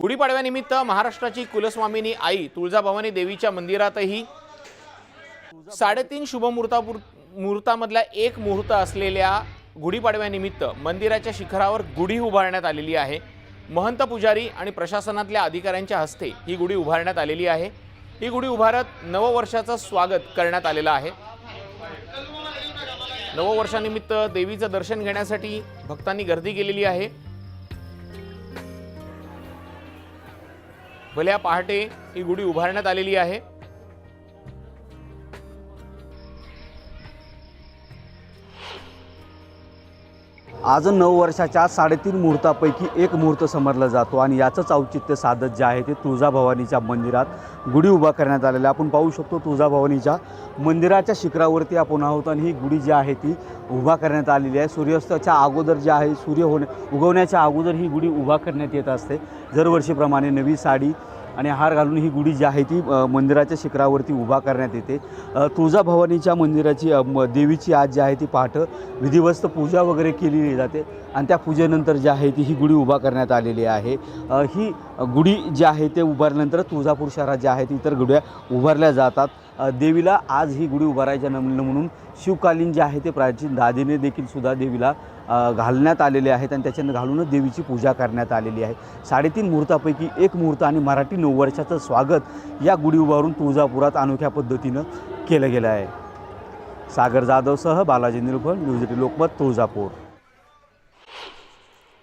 गुढीपाडव्यानिमित्त महाराष्ट्राची कुलस्वामिनी आई तुळजाभवानी देवीच्या मंदिरातही साडेतीन शुभमुहूर्तापूर मुहूर्तामधला एक मुहूर्त असलेल्या गुढीपाडव्यानिमित्त मंदिराच्या शिखरावर गुढी उभारण्यात आलेली आहे. महंत पुजारी आणि प्रशासनातल्या अधिकाऱ्यांच्या हस्ते ही गुढी उभारण्यात आलेली आहे. ही गुढी उभारत नववर्षाचं स्वागत करण्यात आलेलं आहे. नववर्षानिमित्त देवीचं दर्शन घेण्यासाठी भक्तांनी गर्दी केलेली आहे. भल्या पहाटे ही गुढी उभारण्यात आलेली आहे. आज नऊ वर्षाच्या साडेतीन मुहूर्तापैकी एक मुहूर्त समजला जातो आणि याचंच औचित्य साधत जे आहे ते तुळजाभवानीच्या मंदिरात गुढी उभा करण्यात आलेलं आहे. आपण पाहू शकतो तुळजाभवानीच्या मंदिराच्या शिखरावरती आपण आहोत आणि ही गुढी जी आहे ती उभा करण्यात आलेली आहे सूर्यास्ताच्या अगोदर जे आहे सूर्य होण्या उगवण्याच्या अगोदर ही गुढी उभा करण्यात येत असते दरवर्षीप्रमाणे नवी साडी आणि हार घालून ही गुढी जी आहे ती मंदिराच्या शिखरावरती उभा करण्यात येते. तुळजाभवानीच्या मंदिराची म- देवीची आज जी आहे ती पहाटं विधिवस्त पूजा वगैरे केलेली जाते. आणि त्या पूजेनंतर जी आहे ती ही गुढी उभा करण्यात आलेली आहे. ही गुढी जे आहे ते उभारल्यानंतर तुळजापूर शहरात ज्या आहेत इतर गुढ्या उभारल्या जातात. देवीला आज ही गुढी उभारायच्या नमून म्हणून शिवकालीन जे आहे ते प्राचीन दादिने देखील सुद्धा देवीला घालण्यात आलेले आहेत आणि त्याच्यानं घालूनच देवीची पूजा करण्यात आलेली आहे. साडेतीन मुहूर्तापैकी एक मुहूर्त आणि मराठी नववर्षाचं स्वागत या गुढी उभारून तुळजापुरात अनोख्या पद्धतीनं केलं गेलं आहे. सागर जाधवसह बालाजी निरुपल न्यूज लोकमत तुळजापूर.